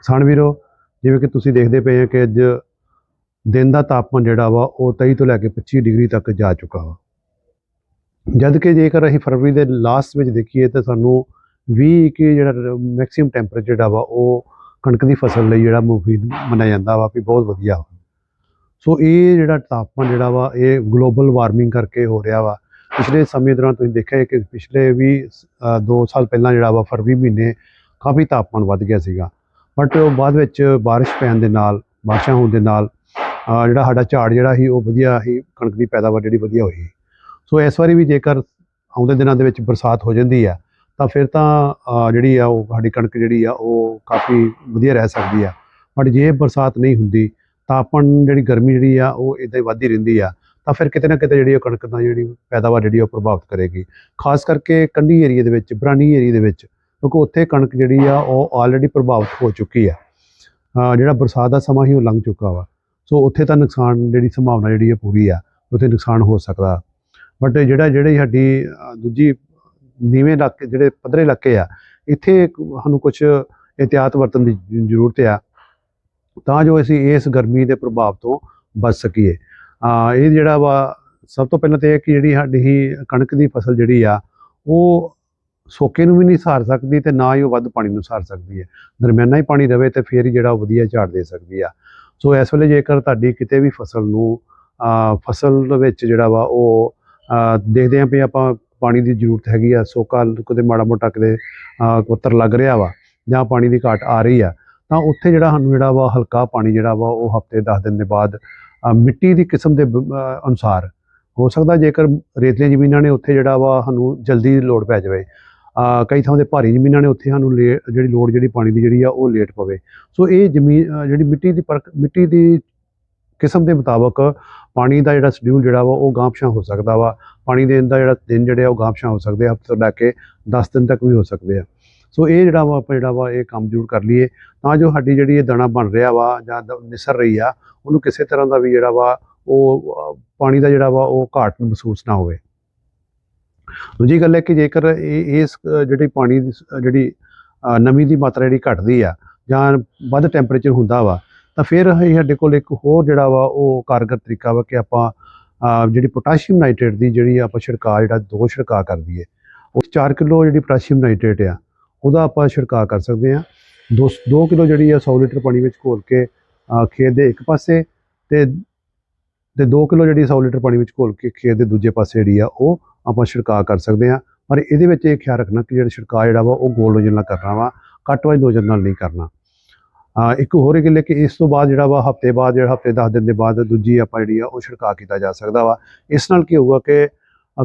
ਕਿਸਾਨ ਵੀਰੋ, ਜਿਵੇਂ ਕਿ ਤੁਸੀਂ ਦੇਖਦੇ ਪਏ ਹੋ ਕਿ ਅੱਜ ਦਿਨ ਦਾ ਤਾਪਮਾਨ ਜਿਹੜਾ ਵਾ ਉਹ 23 ਤੋਂ ਲੈ ਕੇ 25 ਡਿਗਰੀ ਤੱਕ ਜਾ ਚੁੱਕਾ ਵਾ। ਜਦ ਕਿ ਜੇਕਰ ਅਸੀਂ ਫਰਵਰੀ ਦੇ ਲਾਸਟ ਵਿੱਚ ਦੇਖੀਏ ਤਾਂ ਸਾਨੂੰ 20 ਕਿ ਜਿਹੜਾ ਮੈਕਸਿਮਮ ਟੈਂਪਰੇਚਰ ਜਿਹੜਾ ਵਾ ਉਹ ਕਣਕ ਦੀ ਫਸਲ ਲਈ ਜਿਹੜਾ ਮੁਫੀਦ ਮੰਨਿਆ ਜਾਂਦਾ ਵਾ ਵੀ ਬਹੁਤ ਵਧੀਆ ਵਾ। ਸੋ ਇਹ ਜਿਹੜਾ ਤਾਪਮਾਨ ਜਿਹੜਾ ਵਾ, ਇਹ ਗਲੋਬਲ ਵਾਰਮਿੰਗ ਕਰਕੇ ਹੋ ਰਿਹਾ ਵਾ। ਪਿਛਲੇ ਸਮੇਂ ਦੌਰਾਨ ਤੁਸੀਂ ਦੇਖਿਆ ਕਿ ਪਿਛਲੇ ਵੀ 2 ਸਾਲ ਪਹਿਲਾਂ ਜਿਹੜਾ ਵਾ ਫਰਵਰੀ ਮਹੀਨੇ ਕਾਫੀ ਤਾਪਮਾਨ ਵੱਧ ਗਿਆ ਸੀਗਾ। ਬਟ ਬਾਅਦ ਵਿੱਚ ਬਾਰਿਸ਼ ਪੈਣ ਦੇ ਨਾਲ, ਬਾਰਿਸ਼ਾਂ ਹੋਣ ਦੇ ਨਾਲ ਜਿਹੜਾ ਸਾਡਾ ਝਾੜ ਜਿਹੜਾ ਸੀ, ਉਹ ਵਧੀਆ ਸੀ ਕਣਕ ਦੀ ਪੈਦਾਵਾਰ ਜਿਹੜੀ ਵਧੀਆ ਹੋਈ ਸੋ। ਇਸ ਵਾਰੀ ਵੀ ਜੇਕਰ ਆਉਂਦੇ ਦਿਨਾਂ ਦੇ ਵਿੱਚ ਬਰਸਾਤ ਹੋ ਜਾਂਦੀ ਆ, ਤਾਂ ਫਿਰ ਤਾਂ ਜਿਹੜੀ ਆ ਉਹ ਸਾਡੀ ਕਣਕ ਜਿਹੜੀ ਆ, ਉਹ ਕਾਫੀ ਵਧੀਆ ਰਹਿ ਸਕਦੀ ਆ। ਬਟ ਜੇ ਬਰਸਾਤ ਨਹੀਂ ਹੁੰਦੀ, ਤਾਂ ਤਾਪਮਾਨ ਜਿਹੜੀ ਗਰਮੀ ਜਿਹੜੀ ਆ, ਉਹ ਇਦਾਂ ਹੀ ਵੱਧਦੀ ਰਹਿੰਦੀ ਆ। ਤਾਂ ਫਿਰ ਕਿਤੇ ਨਾ ਕਿਤੇ ਜਿਹੜੀ ਉਹ ਕਣਕ ਦਾ ਜਿਹੜੀ ਪੈਦਾਵਾਰ ਜਿਹੜੀ ਉਹ ਪ੍ਰਭਾਵਿਤ ਕਰੇਗੀ। ਖਾਸ ਕਰਕੇ ਕੰਢੀ ਏਰੀਆ ਦੇ ਵਿੱਚ, ਬਰਾਨੀ ਏਰੀਆ ਦੇ ਵਿੱਚ ਕਿਉਂਕਿ ਉੱਥੇ ਕਣਕ ਜਿਹੜੀ ਆ, ਉਹ ਆਲਰੇਡੀ ਪ੍ਰਭਾਵਿਤ ਹੋ ਚੁੱਕੀ ਆ। ਜਿਹੜਾ ਬਰਸਾਤ ਦਾ ਸਮਾਂ ਹੀ ਉਹ ਲੰਘ ਚੁੱਕਾ ਵਾ। ਸੋ ਉੱਥੇ ਤਾਂ ਨੁਕਸਾਨ ਜਿਹੜੀ ਸੰਭਾਵਨਾ ਜਿਹੜੀ ਆ ਪੂਰੀ ਆ, ਉੱਥੇ ਨੁਕਸਾਨ ਹੋ ਸਕਦਾ। ਬਟ ਜਿਹੜਾ, ਜਿਹੜੀ ਸਾਡੀ ਦੂਜੀ ਨੀਵੇਂ ਇਲਾਕੇ, ਜਿਹੜੇ ਪੱਧਰੇ ਇਲਾਕੇ ਆ, ਇੱਥੇ ਸਾਨੂੰ ਕੁਝ ਇhtiyਾਤ ਵਰਤਣ ਦੀ ਜ਼ਰੂਰਤ ਆ। ਤਾਂ ਜੋ ਅਸੀਂ ਇਸ ਗਰਮੀ ਦੇ ਪ੍ਰਭਾਵ ਤੋਂ ਬਚ ਸਕੀਏ। ਆ ਇਹ ਜਿਹੜਾ ਵਾ, ਸਭ ਤੋਂ ਪਹਿਲਾਂ ਤਾਂ ਇਹ ਕਿ ਜਿਹੜੀ ਸਾਡੀ ਹੀ ਕਣਕ ਦੀ ਫਸਲ ਜਿਹੜੀ ਆ, ਉਹ ਸੋਕੇ ਨੂੰ ਵੀ ਨਹੀਂ ਸਾਰ ਸਕਦੀ ਤੇ ਨਾ ਹੀ ਉਹ ਵੱਧ ਪਾਣੀ ਨੂੰ ਸਾਰ ਸਕਦੀ ਹੈ। ਦਰਮਿਆਨਾ ਹੀ ਪਾਣੀ ਰਵੇ ਤੇ ਫਿਰ ਹੀ ਜਿਹੜਾ ਉਹ ਵਧੀਆ ਝਾੜ ਦੇ ਸਕਦੀ ਆ। ਸੋ ਇਸ ਵੇਲੇ ਜੇਕਰ ਤੁਹਾਡੀ ਕਿਤੇ ਵੀ ਫਸਲ ਨੂੰ ਫਸਲ ਦੇ ਵਿੱਚ ਜਿਹੜਾ ਵਾ ਉਹ ਦੇਖਦੇ ਆਂ ਵੀ ਆਪਾਂ ਪਾਣੀ ਦੀ ਜ਼ਰੂਰਤ ਹੈਗੀ ਆ ਸੋਕਾ ਕਿਤੇ ਮਾੜਾ ਮੋਟਾ ਕਿਤੇ ਆ, ਕੁੱਤਰ ਲੱਗ ਰਿਹਾ ਵਾ ਜਾਂ ਪਾਣੀ ਦੀ ਘਾਟ ਆ ਰਹੀ ਆ ਤਾਂ ਉੱਥੇ ਜਿਹੜਾ ਸਾਨੂੰ ਜਿਹੜਾ ਵਾ ਹਲਕਾ ਪਾਣੀ ਜਿਹੜਾ ਵਾ ਉਹ ਹਫ਼ਤੇ 10 ਦਿਨ ਦੇ ਬਾਅਦ ਮਿੱਟੀ ਦੀ ਕਿਸਮ ਦੇ ਅਨੁਸਾਰ ਹੋ ਸਕਦਾ ਜੇਕਰ ਰੇਤਲੀਆਂ ਜ਼ਮੀਨਾਂ ਨੇ ਉੱਥੇ ਜਿਹੜਾ ਵਾ ਸਾਨੂੰ ਜਲਦੀ ਲੋੜ ਪੈ ਜਾਵੇ। ਕਈ ਥਾਂ ਤੇ ਭਾਰੀ ਜ਼ਮੀਨਾਂ ਨੇ ਉੱਥੇ ਸਾਨੂੰ ਲੇ- ਜਿਹੜੀ ਲੋੜ ਜਿਹੜੀ ਪਾਣੀ ਦੀ ਜਿਹੜੀ ਆ, ਉਹ ਲੇਟ ਪਵੇ। ਸੋ ਇਹ ਜ਼ਮੀਨ ਜਿਹੜੀ ਮਿੱਟੀ ਦੀ ਪਰਖ ਮਿੱਟੀ ਦੀ ਕਿਸਮ ਦੇ ਮੁਤਾਬਕ ਪਾਣੀ ਦਾ ਜਿਹੜਾ ਸ਼ਡਿਊਲ ਜਿਹੜਾ ਵਾ, ਉਹ ਗਾਂਪਸ਼ਾਂ ਹੋ ਸਕਦਾ ਵਾ। ਪਾਣੀ ਦੇਣ ਦਾ ਜਿਹੜਾ ਦਿਨ ਜਿਹੜੇ ਆ, ਉਹ ਗਾਂਪਸ਼ਾਂ ਹੋ ਸਕਦੇ ਆ, ਹਫ਼ਤੇ ਤੋਂ ਲੈ ਕੇ 10 ਦਿਨ ਤੱਕ ਵੀ ਹੋ ਸਕਦੇ ਆ। ਸੋ ਇਹ ਜਿਹੜਾ ਵਾ, ਆਪਾਂ ਜਿਹੜਾ ਵਾ, ਇਹ ਕੰਮ ਜ਼ਰੂਰ ਕਰ ਲਈਏ। ਤਾਂ ਜੋ ਸਾਡੀ ਜਿਹੜੀ ਇਹ ਦਾਣਾ ਬਣ ਰਿਹਾ ਵਾ, ਜਾਂ ਦ- ਨਿਸਰ ਰਹੀ ਆ, ਉਹਨੂੰ ਕਿਸੇ ਤਰ੍ਹਾਂ ਦਾ ਵੀ ਜਿਹੜਾ ਵਾ, ਉਹ ਪਾਣੀ ਦਾ ਜਿਹੜਾ ਵਾ, ਉਹ ਘਾਟ ਮਹਿਸੂਸ ਨਾ ਹੋਵੇ। ਦੂਜੀ ਗੱਲ ਹੈ ਕਿ ਜੇਕਰ ਇਹ ਇਸ ਜਿਹੜੀ ਪਾਣੀ ਦੀ ਜਿਹੜੀ ਨਮੀ ਦੀ ਮਾਤਰਾ ਜਿਹੜੀ ਘਟਦੀ ਆ ਜਾਂ ਵੱਧ ਟੈਂਪਰੇਚਰ ਹੁੰਦਾ ਵਾ, ਤਾਂ ਫਿਰ ਅਸੀਂ ਸਾਡੇ ਕੋਲ ਇੱਕ ਹੋਰ ਜਿਹੜਾ ਵਾ ਉਹ ਕਾਰਗਰ ਤਰੀਕਾ ਵਾ ਕਿ ਆਪਾਂ ਜਿਹੜੀ ਪੋਟਾਸ਼ੀਅਮ ਨਾਈਟ੍ਰੇਟ ਦੀ ਜਿਹੜੀ ਆਪਾਂ ਛਿੜਕਾਅ ਜਿਹੜਾ ਦੋ ਛਿੜਕਾਅ ਕਰ ਦਈਏ, ਉਹ 4 ਕਿਲੋ ਜਿਹੜੀ ਪੋਟਾਸ਼ੀਅਮ ਨਾਈਟ੍ਰੇਟ ਆ, ਉਹਦਾ ਆਪਾਂ ਛਿੜਕਾਅ ਕਰ ਸਕਦੇ ਆ 2 2 ਕਿਲੋ ਜਿਹੜੀ ਆ 100 ਲੀਟਰ ਪਾਣੀ ਵਿੱਚ ਘੋਲ ਕੇ ਖੇਤ ਦੇ ਇੱਕ ਪਾਸੇ ਤੇ ਤੇ 2 ਕਿਲੋ ਜਿਹੜੀ 100 ਲੀਟਰ ਪਾਣੀ ਵਿੱਚ ਘੋਲ ਕੇ ਖੇਤ ਦੇ ਦੂਜੇ ਪਾਸੇ ਜਿਹੜੀ ਆ, ਉਹ ਆਪਾਂ ਛਿੜਕਾਅ ਕਰ ਸਕਦੇ ਆ ਪਰ ਇਹਦੇ ਵਿੱਚ ਇਹ ਖਿਆਲ ਰੱਖਣਾ ਕਿ ਜਿਹੜਾ ਛਿੜਕਾਅ ਜਿਹੜਾ ਵਾ, ਉਹ ਗੋਲ ਨੋਜ਼ਲ ਨਾਲ ਕਰਨਾ ਵਾ, ਘੱਟ ਵਾਜ ਨੋਜ਼ਲ ਨਾਲ ਨਹੀਂ ਕਰਨਾ। ਇੱਕ ਹੋਰ ਇਹ ਗੱਲ ਹੈ ਕਿ ਇਸ ਤੋਂ ਬਾਅਦ ਜਿਹੜਾ ਵਾ, ਹਫ਼ਤੇ ਬਾਅਦ, ਜਿਹੜਾ ਹਫ਼ਤੇ 10 ਦਿਨ ਦੇ ਬਾਅਦ ਦੂਜੀ ਆਪਾਂ ਜਿਹੜੀ ਆ, ਉਹ ਛਿੜਕਾਅ ਕੀਤਾ ਜਾ ਸਕਦਾ ਵਾ। ਇਸ ਨਾਲ ਕੀ ਹੋਊਗਾ ਕਿ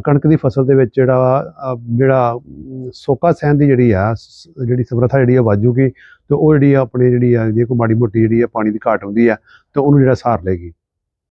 ਕਣਕ ਦੀ ਫਸਲ ਦੇ ਵਿੱਚ ਜਿਹੜਾ ਵਾ ਜਿਹੜਾ ਸੋਕਾ ਸਹਿਣ ਦੀ ਜਿਹੜੀ ਆ, ਸ- ਜਿਹੜੀ ਸਮਰੱਥਾ ਜਿਹੜੀ ਆ ਵਾਜੂਗੀ ਤੇ ਉਹ ਜਿਹੜੀ ਆ, ਆਪਣੀ ਜਿਹੜੀ ਆ, ਜੇ ਕੋਈ ਮਾੜੀ ਮੋਟੀ ਜਿਹੜੀ ਆ, ਪਾਣੀ ਦੀ ਘਾਟ ਹੁੰਦੀ ਆ, ਤੇ ਉਹਨੂੰ ਜਿਹੜਾ ਸਾਰ ਲਏਗੀ।